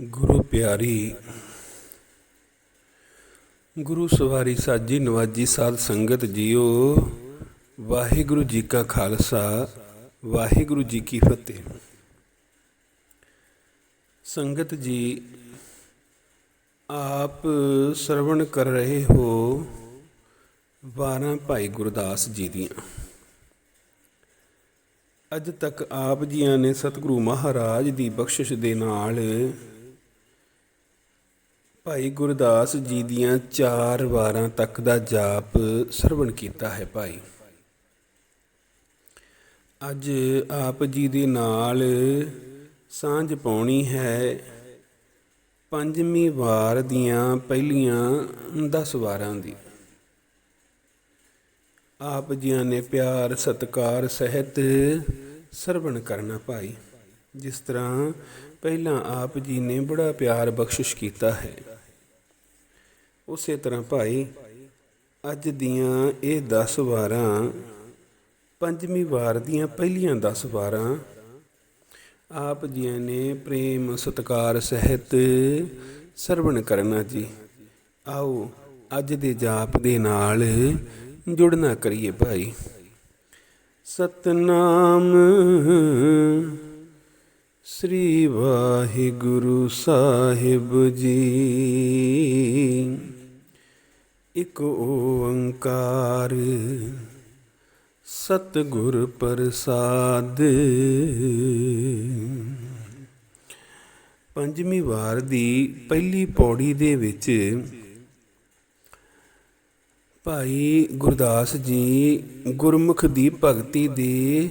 ਗੁਰੂ ਪਿਆਰੀ, ਗੁਰੂ ਸਵਾਰੀ ਸਾਜੀ ਨਵਾਜੀ ਸਾਧ ਸੰਗਤ ਜੀਓ, ਵਾਹਿਗੁਰੂ ਜੀ ਕਾ ਖਾਲਸਾ, ਵਾਹਿਗੁਰੂ ਜੀ ਕੀ ਫਤਿਹ। ਸੰਗਤ ਜੀ, ਆਪ ਸਰਵਣ ਕਰ ਰਹੇ ਹੋ 12 ਭਾਈ ਗੁਰਦਾਸ ਜੀ ਦੀਆਂ। ਅੱਜ ਤੱਕ ਆਪ ਜੀਆਂ ਨੇ ਸਤਿਗੁਰੂ ਮਹਾਰਾਜ ਦੀ ਬਖਸ਼ਿਸ਼ ਦੇ ਨਾਲ ਭਾਈ ਗੁਰਦਾਸ ਜੀ ਦੀਆਂ ਚਾਰ ਵਾਰਾਂ ਤੱਕ ਦਾ ਜਾਪ ਸਰਵਣ ਕੀਤਾ ਹੈ ਭਾਈ। ਅੱਜ ਆਪ ਜੀ ਦੇ ਨਾਲ ਸਾਂਝ ਪਾਉਣੀ ਹੈ। ਪੰਜਵੀਂ ਵਾਰ ਦੀਆਂ ਪਹਿਲੀਆਂ 10 ਵਾਰਾਂ ਦੀ। ਆਪ ਜੀਆਂ ਨੇ ਪਿਆਰ, ਸਤਕਾਰ, ਸਹਿਤ ਸਰਵਣ ਕਰਨਾ ਭਾਈ। ਜਿਸ ਤਰ੍ਹਾਂ ਪਹਿਲਾਂ ਆਪ ਜੀ ਨੇ ਬੜਾ ਪਿਆਰ ਬਖਸ਼ਿਸ਼ ਕੀਤਾ ਹੈ। ਉਸੇ ਤਰ੍ਹਾਂ ਭਾਈ, ਅੱਜ ਦੀਆਂ ਇਹ 10 ਵਾਰਾਂ, ਪੰਜਵੀਂ ਵਾਰ ਦੀਆਂ ਪਹਿਲੀਆਂ 10 ਵਾਰਾਂ, ਆਪ ਜੀਆਂ ਨੇ ਪ੍ਰੇਮ, ਸਤਕਾਰ, ਸਹਿਤ ਸਰਵਣ ਕਰਨਾ ਜੀ। ਆਓ ਅੱਜ ਦੇ ਜਾਪ ਦੇ ਨਾਲ ਜੁੜਨਾ ਕਰੀਏ ਭਾਈ। ਸਤਨਾਮ ਸ੍ਰੀ ਵਾਹਿਗੁਰੂ ਸਾਹਿਬ ਜੀ। ਇਕ ਓੰਕਾਰ ਸਤਿਗੁਰ ਪ੍ਰਸਾਦ। ਪੰਜਵੀਂ ਵਾਰ ਦੀ ਪਹਿਲੀ ਪੌੜੀ ਦੇ ਵਿੱਚ ਭਾਈ ਗੁਰਦਾਸ ਜੀ ਗੁਰਮੁਖ ਦੀ ਭਗਤੀ ਦੇ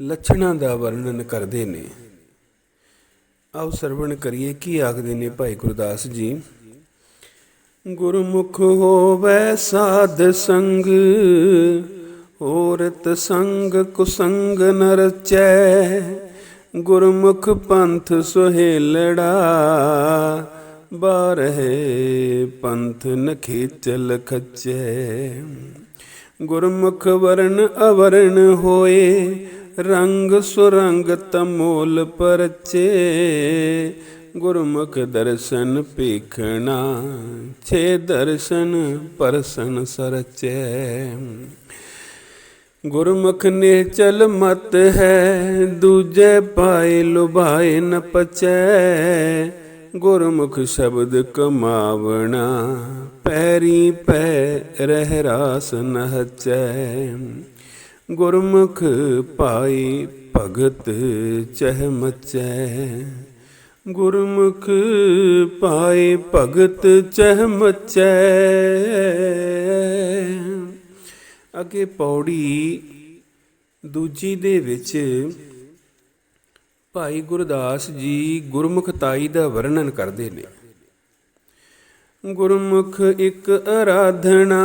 ਲੱਛਣਾਂ ਦਾ ਵਰਣਨ ਕਰਦੇ ਨੇ। ਆਓ ਸਰਵਣ ਕਰੀਏ, ਕੀ ਆਖਦੇ ਨੇ ਭਾਈ ਗੁਰਦਾਸ ਜੀ? ਗੁਰਮੁਖ ਹੋਵੇ ਸਾਧ ਸੰਗ, ਔਰਤ ਸੰਗ ਕੁਸੰਗ ਨ ਰਚੈ। ਗੁਰਮੁਖ ਪੰਥ ਸੁਹੇਲੜਾ, ਬਾਰਹਿ ਪੰਥ ਨ ਖੇਚਲ ਖੱਚੈ। ਗੁਰਮੁਖ ਵਰਨ ਅਵਰਨ ਹੋਏ, ਰੰਗ ਸੁਰੰਗ ਤਮੋਲ ਪਰਚੇ। ਗੁਰਮੁਖ ਦਰਸ਼ਨ ਪੇਖਣਾ ਛੇ ਦਰਸ਼ਨ ਪਰਸਨ ਸਰਚੈ। ਗੁਰਮੁਖ ਨਿਚਲ ਮਤ ਹੈ, ਦੂਜੇ ਪਾਏ ਲੁਭਾਏ ਨ ਪਚੈ। ਗੁਰਮੁਖ ਸ਼ਬਦ ਕਮਾਵਣਾ, ਪੈਰੀ ਪੈ ਰਹਿ ਰਾਸ ਨਹਚੈ ਗੁਰਮੁਖ ਪਾਈ ਭਗਤ ਚਹ ਮਚੈ। ਗੁਰਮੁਖ ਪਾਏ ਭਗਤ ਚਹ ਮਚੈ ਅੱਗੇ ਪੌੜੀ ਦੂਜੀ ਦੇ ਵਿੱਚ ਭਾਈ ਗੁਰਦਾਸ ਜੀ ਗੁਰਮੁਖਤਾਈ ਦਾ ਵਰਣਨ ਕਰਦੇ ਨੇ। ਗੁਰਮੁਖ ਇੱਕ ਆਰਾਧਨਾ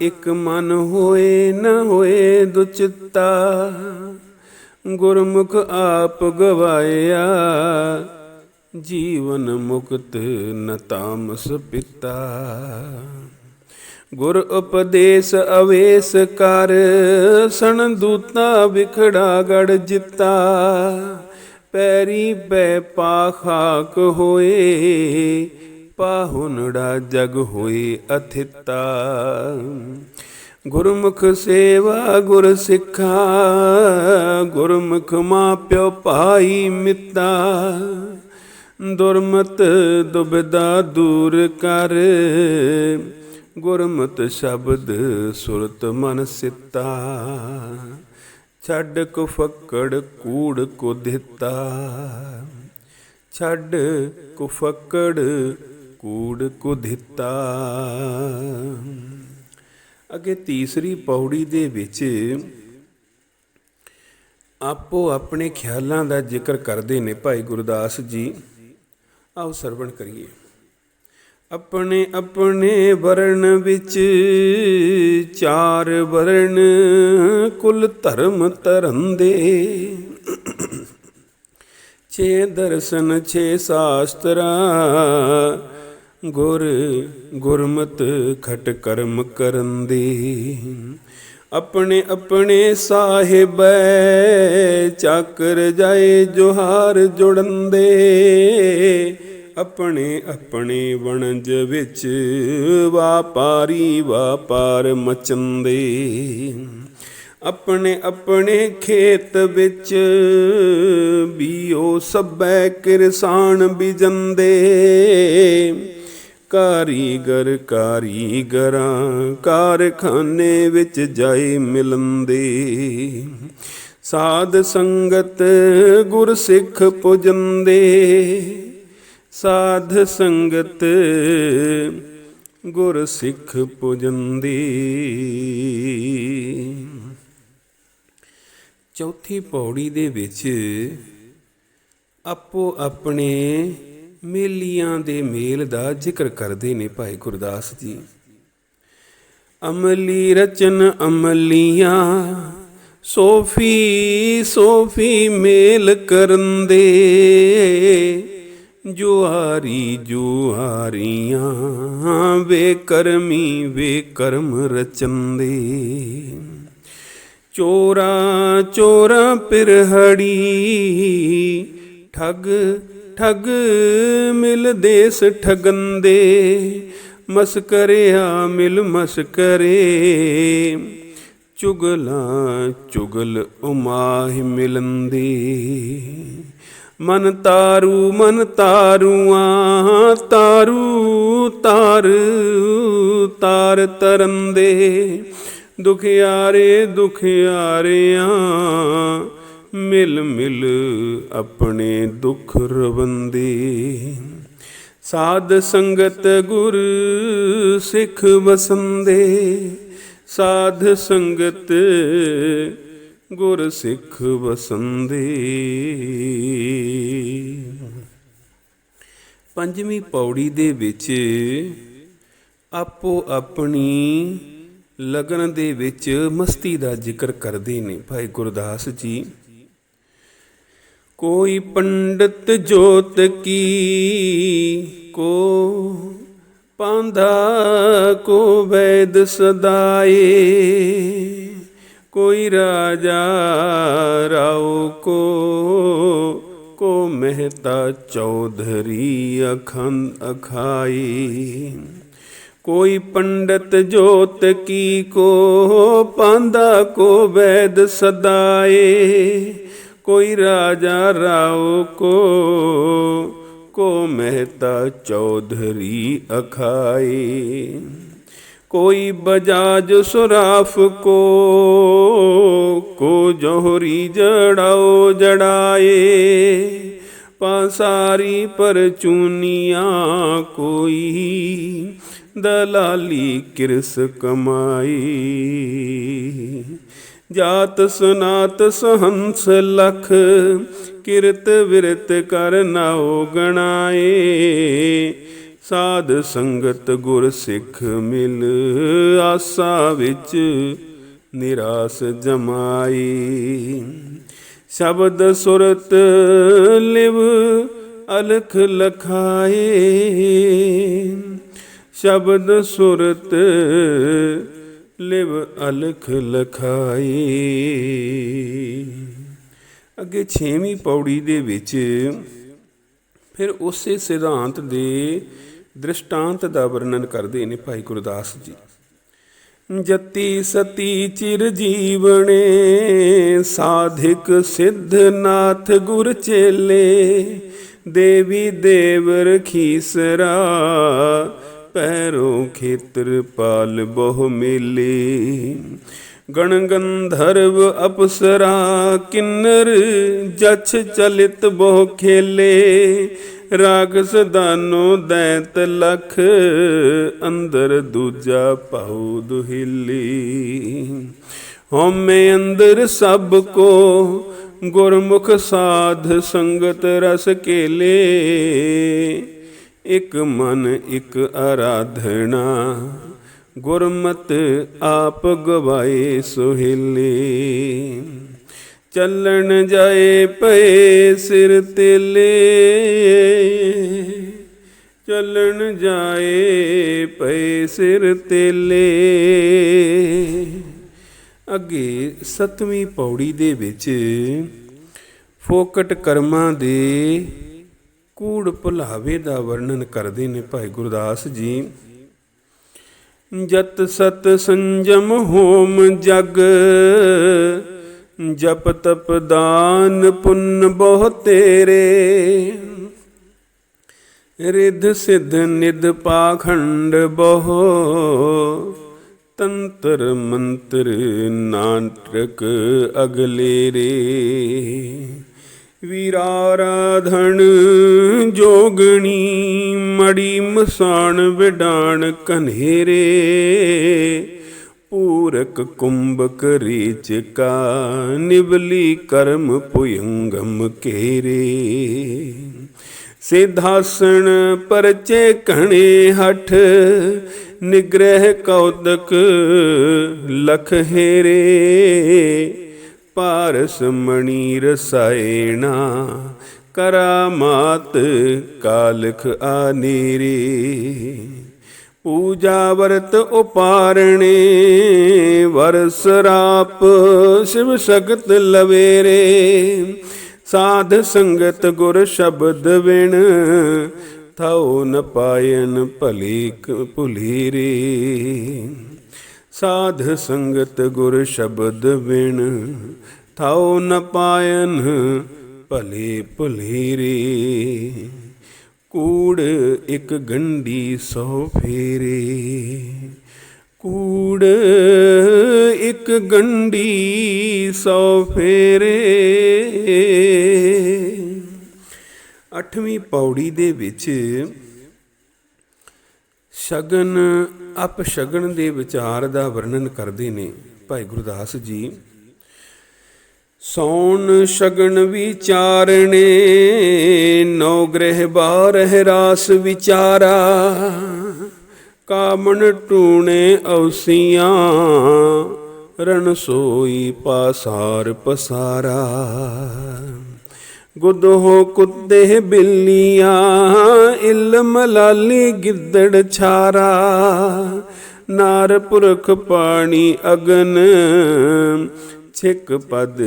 ਇੱਕ ਮਨ ਹੋਏ ਨਾ ਹੋਏ ਦੁਚਿੱਤਾ। ਗੁਰਮੁਖ ਆਪ ਗਵਾਇਆ, ਜੀਵਨ ਮੁਕਤ ਨ ਤਾਮਸ ਪਿਤਾ। ਗੁਰ ਉਪਦੇਸ਼ ਅਵੇਸ ਕਰ, ਸਣ ਦੂਤਾ ਵਿਖੜਾ ਗੜ ਜਿੱਤਾ। ਪੈਰੀ ਪੈ ਪਾਖਾਕ ਹੋਏ ਪਾਹੁਨੜਾ ਜਗ ਹੋਏ ਅਥਿਤਾ। ਗੁਰਮੁਖ ਸੇਵਾ ਗੁਰ ਸਿੱਖਾ, ਗੁਰਮੁਖ ਮਾਪਿਓ ਭਾਈ ਮਿੱਤਾ। ਦੁਰਮਤ ਦੁਬਦਾ ਦੂਰ ਕਰ, ਗੁਰਮਤ ਸ਼ਬਦ ਸੁਰਤ ਮਨ ਸਿੱਤਾ। ਛੱਡ ਕੁ ਫੱਕੜ ਕੂੜ ਕੋ ਦਿੱਤਾ। ਛੱਡ ਕੁ ਫੱਕੜ ਕੂੜ ਕੋ ਦਿੱਤਾ। ਅੱਗੇ ਤੀਸਰੀ ਪੌੜੀ ਦੇ ਵਿੱਚ ਆਪੋ ਆਪਣੇ ਖਿਆਲਾਂ ਦਾ ਜ਼ਿਕਰ ਕਰਦੇ ਨੇ ਭਾਈ ਗੁਰਦਾਸ ਜੀ। ਆਓ ਸਰਵਣ ਕਰੀਏ। ਆਪਣੇ ਆਪਣੇ ਵਰਣ ਵਿੱਚ ਚਾਰ ਵਰਣ ਕੁਲ ਧਰਮ ਧਰੰਦੇ ਛੇ ਦਰਸ਼ਨ, ਛੇ ਸ਼ਾਸਤਰਾ ਗੁਰ, ਗੁਰਮਤ ਖਟ ਕਰਮ ਕਰਨ ਦੇ ਆਪਣੇ ਆਪਣੇ ਸਾਹਿਬੈ ਚੱਕਰ ਜਾਏ ਜੋਹਾਰ ਜੁੜੰਦੇ। ਆਪਣੇ ਆਪਣੇ ਵਣਜ ਵਿੱਚ ਵਾਪਾਰੀ ਵਾਪਾਰ ਮਚੰਦੇ। ਆਪਣੇ ਆਪਣੇ ਖੇਤ ਵਿੱਚ ਬੀਓ ਸਭੈ ਕਿਰਸਾਨ ਬਿਜੰਦੇ। ਕਾਰੀਗਰ ਕਾਰੀਗਰਾਂ ਕਾਰਖਾਨੇ ਵਿੱਚ ਜਾਏ ਮਿਲੰਦੇ ਸਾਧ ਸੰਗਤ ਗੁਰ ਸਿੱਖ ਪੁਜੰਦੇ ਸਾਧ ਸੰਗਤ ਗੁਰ ਸਿੱਖ ਪੁਜੰਦੀ ਚੌਥੀ ਪੌੜੀ ਦੇ ਵਿੱਚ ਆਪੋ ਆਪਣੇ ਮੇਲੀਆਂ ਦੇ ਮੇਲ ਦਾ ਜ਼ਿਕਰ ਕਰਦੇ ਨੇ ਭਾਈ ਗੁਰਦਾਸ ਜੀ। ਅਮਲੀ ਰਚਨ ਅਮਲੀਆਂ, ਸੋਫੀ ਸੋਫੀ ਮੇਲ ਕਰਨ ਦੇ ਜੁਆਰੀ ਜੁਆਰੀਆਂ ਵੇ ਕਰਮੀ ਵੇ ਕਰਮ ਰਚੰਦੇ ਚੋਰਾ ਚੋਰਾ ਪਿਰਹੜੀ, ਠੱਗ ਠੱਗ ਮਿਲ ਦੇਸ ਠਗੰਦੇ, ਮਸਕਰਿਆ ਮਿਲ ਮਸਕਰੇ। ਚੁਗਲਾਂ ਚੁਗਲ ਉਮਾਹ ਮਿਲੰਦੇ। ਮਨ ਤਾਰੂ, ਮਨ ਤਾਰੂਆਂ, ਤਾਰੂ ਤਾਰ ਤਾਰ ਤਰੰਦੇ। ਦੁਖਿਆਰੇ, ਦੁਖਿਆਰਿਆਂ ਮਿਲ ਮਿਲ ਆਪਣੇ ਦੁੱਖ ਰਵੰਦੇ। ਸਾਧ ਸੰਗਤ ਗੁਰ ਸਿੱਖ ਵਸੰਦੇ। ਸਾਧ ਸੰਗਤ ਗੁਰ ਸਿੱਖ ਵਸੰਦੇ। ਪੰਜਵੀਂ ਪੌੜੀ ਦੇ ਵਿੱਚ ਆਪੋ ਆਪਣੀ ਲਗਨ ਦੇ ਵਿੱਚ ਮਸਤੀ ਦਾ ਜ਼ਿਕਰ ਕਰਦੇ ਨੇ ਭਾਈ ਗੁਰਦਾਸ ਜੀ। ਕੋਈ ਪੰਡਤ ਜੋਤ ਕੀ, ਕੋ ਪਾਂਧਾ, ਕੋ ਵੈਦ ਸਦਾਏ, ਕੋਈ ਰਾਜਾ ਰਾਉ ਕੋ ਕੋ ਮਹਿਤਾ ਚੌਧਰੀ ਅਖੰਡ ਅਖਾਈ, ਕੋਈ ਪੰਡਤ ਜੋਤ ਕੀ, ਕੋ ਪਾਂਦਾ ਕੋ ਵੈਦ ਸਦਾਏ ਕੋਈ ਰਾਜਾ ਰਾਓ ਕੋ ਕੋ ਮਹਿਤਾ ਚੌਧਰੀ ਅਖਾਏ ਕੋਈ ਬਜਾਜ ਸੁਰਾਫ ਕੋ ਕੋ ਜੋਹਰੀ ਜੜਾਓ ਜੜਾਏ। ਪਾਸਾਰੀ ਪਰਚੂਨੀਆਂ ਕੋਈ ਦਲਾਲੀ ਕਿਰਸ ਕਮਾਈ। ਜਾਤ ਸੁਨਾਤ ਸਹੰਸ ਲਖ, ਕਿਰਤ ਵਿਰਤ ਕਰ ਨਾਉ ਗਣਾਏ। ਸਾਧ ਸੰਗਤ ਗੁਰ ਸਿੱਖ ਮਿਲ, ਆਸਾ ਵਿੱਚ ਨਿਰਾਸ ਜਮਾਈ। ਸ਼ਬਦ ਸੁਰਤ ਲਿਵ, ਅਲਖ ਲਖਾਏ। ਸ਼ਬਦ ਸੁਰਤ ਲਿਵ ਅਲਖ ਲਖਾਈ। ਅੱਗੇ 6ਵੀਂ ਪੌੜੀ ਦੇ ਵਿੱਚ ਫਿਰ ਉਸੇ ਸਿਧਾਂਤ ਦੇ ਦ੍ਰਿਸ਼ਟਾਂਤ ਦਾ ਵਰਣਨ ਕਰਦੇ ਨੇ ਭਾਈ ਗੁਰਦਾਸ ਜੀ। ਜਤੀ ਸਤੀ ਚਿਰ ਜੀਵਣੇ, ਸਾਧਿਕ ਸਿੱਧਨਾਥ ਗੁਰ ਚੇਲੇ, ਦੇਵੀ ਦੇਵ ਰਖੀਸਰਾ ਪੈਰੋਂ ਖੇਤਰ ਪਾਲ ਬਹੁ ਮੇਲੇ। ਗਣ ਗੰਧਰਵ ਅਪਸਰਾ ਕਿੰਨਰ ਜਛ ਚਲਿਤ ਬਹੁ ਖੇਲੇ। ਰਾਗਸ ਦਾਨੋ ਦੈਤ ਲਖ ਅੰਦਰ ਦੂਜਾ ਪਾਉ ਦੁਹਿਲੀ। ਹਉਮੈ ਅੰਦਰ ਸਭ ਕੋ ਗੁਰਮੁਖ ਸਾਧ ਸੰਗਤ ਰਸ ਕੇਲੇ। ਇਕ ਮਨ, ਇਕ ਆਰਾਧਨਾ ਗੁਰਮਤ ਆਪ ਗਵਾਏ ਸੁਹਿਲੇ। ਚੱਲਣ ਜਾਏ ਪਏ ਸਿਰ ਤੇਲੇ। ਚੱਲਣ ਜਾਏ ਪਏ ਸਿਰ ਤੇਲੇ। ਅੱਗੇ ਸਤਵੀਂ ਪੌੜੀ ਦੇ ਵਿੱਚ ਫੋਕਟ ਕਰਮਾਂ ਦੇ ਕੂੜ ਭੁਲਾਵੇ ਦਾ ਵਰਣਨ ਕਰਦੇ ਨੇ ਭਾਈ ਗੁਰਦਾਸ ਜੀ। ਜਤ ਸਤ ਸੰਜਮ ਹੋਮ ਜਗ, ਜਪ ਤਪ ਦਾਨ ਪੁੰਨ ਬਹੁ ਤੇਰੇ। ਰਿਧ ਸਿਧ ਨਿਦ ਪਾਖੰਡ ਬਹੁ, ਤੰਤਰ ਮੰਤਰ ਨਾਟਕ ਅਗਲੇ ਰੇ ਵੀਰਾਰਾਧਣ ਜੋਗਣੀ ਮੜੀ ਮਸਾਣ ਵਿਡਾਣ ਕਨੇਰੇ ਪੂਰਕ ਕੁੰਭਕ ਰੀਚ ਕਾ ਨਿਵਲੀ ਕਰਮ ਪੁਯੰਗਮ ਕੇਰੇ। ਸਿਧਾਸਣ ਪਰਚੇ ਕਣੇ ਹਠ, ਨਿਗ੍ਰਹਿ ਕੌਦਕ ਲਖ ਹੇਰੇ। ਪਾਰਸ ਮਣੀ ਰਸਾਇਣਾ ਕਰਾਮਾਤ ਕਾਲਖ ਆਨੀਰੀ। ਪੂਜਾ ਵਰਤ ਉਪਾਰਣੇ, ਵਰਸ ਰਾਪ ਸ਼ਿਵ ਸ਼ਕਤ ਲਵੇਰੇ। ਸਾਧ ਸੰਗਤ ਗੁਰ ਸ਼ਬਦ ਵਿਣ ਥਾਉ ਨ ਪਾਇਨ ਭਲੀ ਭੁਲੀਰੀ। ਸਾਧ ਸੰਗਤ ਗੁਰ ਸ਼ਬਦ ਵਿਣ ਥਾਉ ਨ ਪਾਇਨ ਭਲੇ ਭੁਲੀ ਕੂੜ ਇੱਕ ਗੰਢੀ ਸੋ ਫੇਰੇ। ਕੂੜ ਇੱਕ ਗੰਢੀ ਸੋ ਫੇਰੇ। ਅੱਠਵੀਂ ਪੌੜੀ ਦੇ ਵਿੱਚ ਸ਼ਗਨ ਅਪ ਸ਼ਗਨ ਦੇ ਵਿਚਾਰ ਦਾ ਵਰਣਨ ਕਰਦੇ ਨੇ ਭਾਈ ਗੁਰਦਾਸ ਜੀ। ਸੌਣ ਸ਼ਗਨ ਵਿਚਾਰਣੇ ਨੌ ਗ੍ਰਹਿ ਬਾਰਹਿ ਰਾਸ ਵਿਚਾਰਾ। ਕਾਮਣ ਟੂਣੇ ਔਸੀਆਂ, ਰਣ ਸੋਈ ਪਾਸਾਰ ਪਸਾਰਾ। ਗੁਦਹੋ ਕੁੱਤੇ ਬਿੱਲੀਆਂ, ਇਲਮ ਲਾਲੀ ਗਿੱਦੜ ਛਾਰਾ। ਨਾਰ ਪੁਰਖ ਪਾਣੀ ਅਗਨ, ਛਿਕ ਪਦ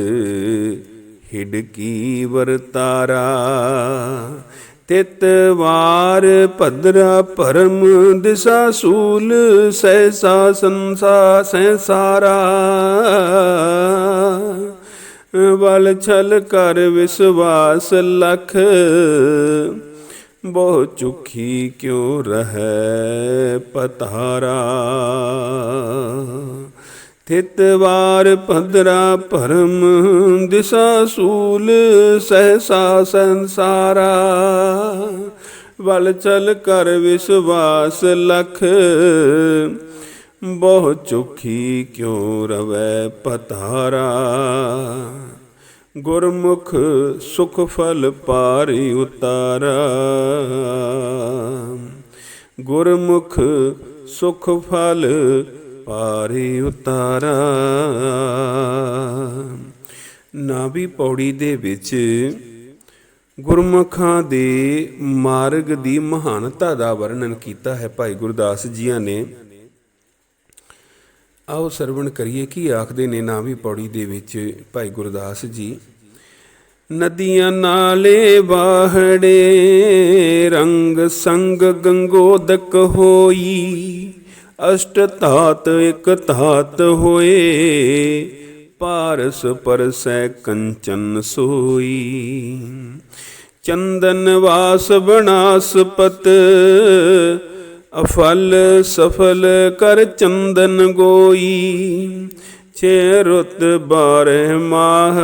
ਹਿਡਕੀ ਵਰਤਾਰਾ ਤਿਤ ਵਾਰ ਭਦਰਾ ਭਰਮ ਦਿਸਾ ਸੂਲ, ਸਹਿਸਾ ਸੰਸਾ ਸਹਿਸਾਰਾ। ਵਲ ਛਲ ਕਰ ਵਿਸਵਾਸ ਲਖ। ਬਹੁ ਚੁਖੀ ਕਿਉ ਰਹੈ ਪਤਾਰਾ ਥਿਤ ਵਾਰ ਭਦਰਾ ਭਰਮ ਦਿਸਾ ਸੂਲ ਸਹਸਾ ਸੰਸਾਰਾ। ਵਲ ਚਲ ਕਰ ਵਿਸਵਾਸ ਲਖ। ਬਹੁ ਚੁਖੀ ਕਿਉ ਰਵੈ ਪਤਾਰਾ? ਗੁਰਮੁਖ ਸੁਖ ਫਲ ਪਾਰੀ ਉਤਾਰਾ। ਗੁਰਮੁਖ ਸੁਖ ਫਲ ਪਾਰੀ ਉਤਾਰਾ। ਨਾਭੀ ਪੌੜੀ ਦੇ ਵਿੱਚ ਗੁਰਮੁਖਾਂ ਦੇ ਮਾਰਗ ਦੀ ਮਹਾਨਤਾ ਦਾ ਵਰਣਨ ਕੀਤਾ ਹੈ ਭਾਈ ਗੁਰਦਾਸ ਜੀਆਂ ਨੇ। ਆਓ ਸਰਵਣ ਕਰੀਏ ਕੀ ਆਖਦੇ ਨੇ ਨਾਵੀ ਪੌੜੀ ਦੇ ਵਿੱਚ ਭਾਈ ਗੁਰਦਾਸ ਜੀ। ਨਦੀਆਂ ਨਾਲੇ ਵਾਹੜੇ, ਰੰਗ ਸੰਗ ਗੰਗੋਦਕ ਹੋਈ। ਅਸ਼ਟ ਧਾਤ ਇਕ ਧਾਤ ਹੋਏ, ਪਾਰਸ ਪਰਸੈ ਕੰਚਨ ਸੋਈ। ਚੰਦਨ ਵਾਸ ਬਨਾਸਪਤ ਅਫਲ ਸਫਲ ਕਰ ਚੰਦਨ ਗੋਈ, ਛੇ ਰੁੱਤ ਬਾਰਹ ਮਾਹ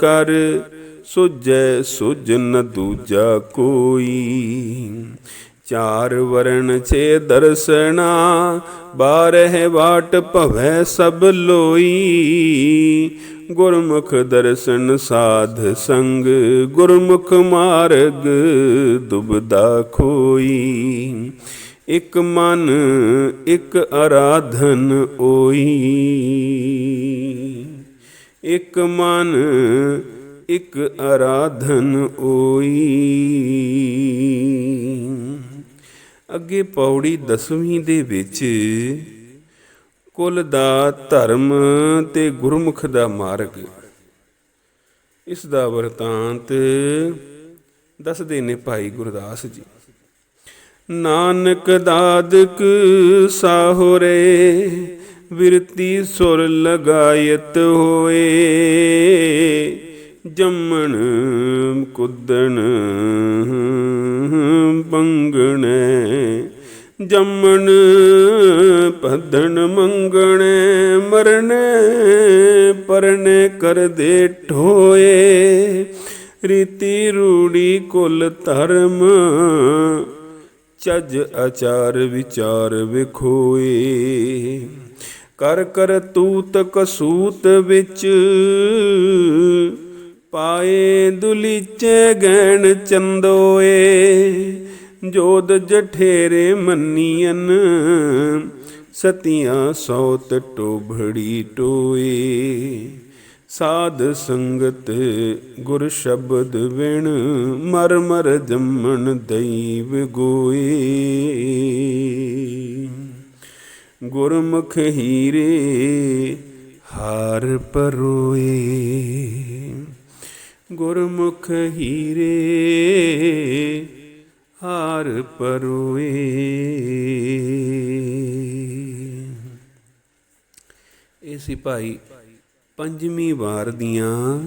ਕਰ ਸੁਜੈ ਸੁਜ ਦੂਜਾ ਕੋਈ। ਚਾਰ ਵਰਣ ਛੇ ਦਰਸਣਾ, ਬਾਰਹ ਬਾਟ ਭਵੈ ਸਭ ਲੋਈ। ਗੁਰਮੁਖ ਦਰਸ਼ਨ ਸਾਧ ਸੰਗ, ਗੁਰਮੁਖ ਮਾਰਗ ਦੁਬਦਾ ਖੋਈ। ਇਕ ਮਨ, ਇਕ ਆਰਾਧਨ ਓਈ। ਇਕ ਮਨ, ਇਕ ਆਰਾਧਨ ਓਈ। ਅੱਗੇ ਪੌੜੀ ਦਸਵੀਂ ਦੇ ਵਿੱਚ ਕੁਲ ਦਾ ਧਰਮ ਤੇ ਗੁਰਮੁਖ ਦਾ ਮਾਰਗ। ਇਸ ਦਾ ਵਰਤਾਂਤ ਦੱਸਦੇ ਨੇ ਭਾਈ ਗੁਰਦਾਸ ਜੀ। ਨਾਨਕ ਦਾਦਕ ਸਾਹੁਰੇ ਵਿਰਤੀ ਸੁਰ ਲਗਾਇਤ ਹੋਏ। ਜੰਮਣ ਕੁੱਦਣ ਬੰਗਣੇ ਜੰਮਣ ਪਦਣ ਮੰਗਣੇ, ਮਰਨੇ ਪਰਨੇ ਕਰਦੇ ਠੋਏ ਰੀਤੀ ਰੂੜੀ ਕੁਲ ਧਰਮ ਚੱਜ ਆਚਾਰ ਵਿਚਾਰ ਵਿਖੋਏ। ਕਰ ਕਰ ਤੂਤ ਕਸੂਤ ਵਿੱਚ ਪਾਏ ਦੁਲੀਚੇ ਗਹਿਣ ਚੰਦੋਏ। ਜੋਦ ਜਠੇਰੇ ਮੰਨੀਐਨ ਸਤੀਆਂ ਸੌਤ ਟੋਭੜੀ ਟੋਏ। ਸਾਧ ਸੰਗਤ ਗੁਰ ਸ਼ਬਦ ਵਿਣ ਮਰ ਮਰ ਜੰਮਣ ਦੈਵ ਗੋਏ ਗੁਰਮੁਖ ਹੀਰੇ ਹਾਰ ਪਰੋਏ ਗੁਰਮੁਖ ਹੀਰੇ ਹਾਰ ਪਰੋਏ ਇਹ ਸੀ ਭਾਈ ਪੰਜਵੀਂ ਵਾਰ ਦੀਆਂ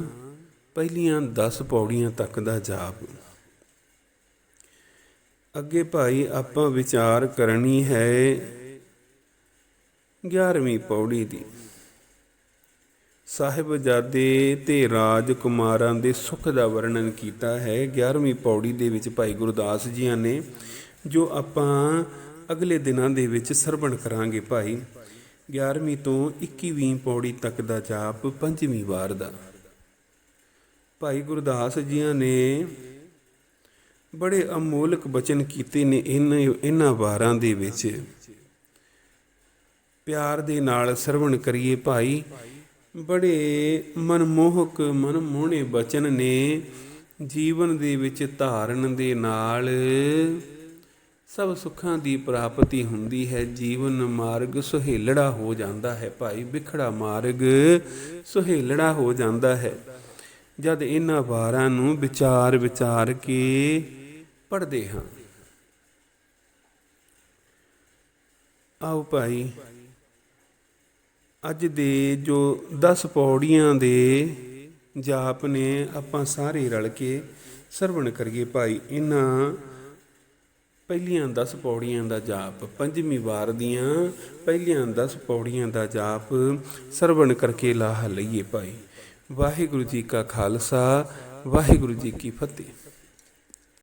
ਪਹਿਲੀਆਂ 10 ਪੌੜੀਆਂ ਤੱਕ ਦਾ ਜਾਪ। ਅੱਗੇ ਭਾਈ, ਆਪਾਂ ਵਿਚਾਰ ਕਰਨੀ ਹੈ 11ਵੀਂ ਪੌੜੀ ਦੀ। ਸਾਹਿਬਜ਼ਾਦੇ ਤੇ ਰਾਜਕੁਮਾਰਾਂ ਦੇ ਸੁਖ ਦਾ ਵਰਣਨ ਕੀਤਾ ਹੈ। 11ਵੀਂ ਪੌੜੀ ਦੇ ਵਿੱਚ ਭਾਈ ਗੁਰਦਾਸ ਜੀਆਂ ਨੇ, ਜੋ ਆਪਾਂ ਅਗਲੇ ਦਿਨਾਂ ਦੇ ਵਿੱਚ ਸਰਵਣ ਕਰਾਂਗੇ ਭਾਈ। 11ਵੀਂ ਤੋਂ 21ਵੀਂ ਪੌੜੀ ਤੱਕ ਦਾ ਜਾਪ ਪੰਜਵੀਂ ਵਾਰ ਦਾ। ਭਾਈ ਗੁਰਦਾਸ ਜੀਆਂ ਨੇ ਬੜੇ ਅਮੋਲਕ ਬਚਨ ਕੀਤੇ ਨੇ ਇਹਨਾਂ ਇਹਨਾਂ ਵਾਰਾਂ ਦੇ ਵਿੱਚ। ਪਿਆਰ ਦੇ ਨਾਲ ਸਰਵਣ ਕਰੀਏ ਭਾਈ। ਬੜੇ ਮਨਮੋਹਕ, ਮਨਮੋਹਣੇ ਬਚਨ ਨੇ ਜੀਵਨ ਦੇ ਵਿੱਚ ਧਾਰਨ ਦੇ ਨਾਲ ਸਭ ਸੁੱਖਾਂ ਦੀ ਪ੍ਰਾਪਤੀ ਹੁੰਦੀ ਹੈ, ਜੀਵਨ ਮਾਰਗ ਸੁਹੇਲੜਾ ਹੋ ਜਾਂਦਾ ਹੈ। ਭਾਈ ਵਿਖੜਾ ਮਾਰਗ ਸੁਹੇਲੜਾ ਹੋ ਜਾਂਦਾ ਹੈ। ਜਦ ਇਹਨਾਂ ਵਾਰਾਂ ਨੂੰ ਵਿਚਾਰ ਵਿਚਾਰ ਕੇ ਪੜ੍ਹਦੇ ਹਾਂ। ਆਓ ਭਾਈ, ਅੱਜ ਦੇ ਜੋ 10 ਪੌੜੀਆਂ ਦੇ ਜਾਪ ਨੇ ਆਪਾਂ ਸਾਰੇ ਰਲ ਕੇ ਸਰਵਣ ਕਰੀਏ ਭਾਈ। ਇਹਨਾਂ ਪਹਿਲੀਆਂ 10 ਪੌੜੀਆਂ ਦਾ ਜਾਪ, ਪੰਜਵੀਂ ਵਾਰ ਦੀਆਂ ਪਹਿਲੀਆਂ 10 ਪੌੜੀਆਂ ਦਾ ਜਾਪ ਸਰਵਣ ਕਰਕੇ ਲਾਹ ਲਈਏ ਭਾਈ। ਵਾਹਿਗੁਰੂ ਜੀ ਕਾ ਖਾਲਸਾ, ਵਾਹਿਗੁਰੂ ਜੀ ਕੀ ਫਤਿਹ।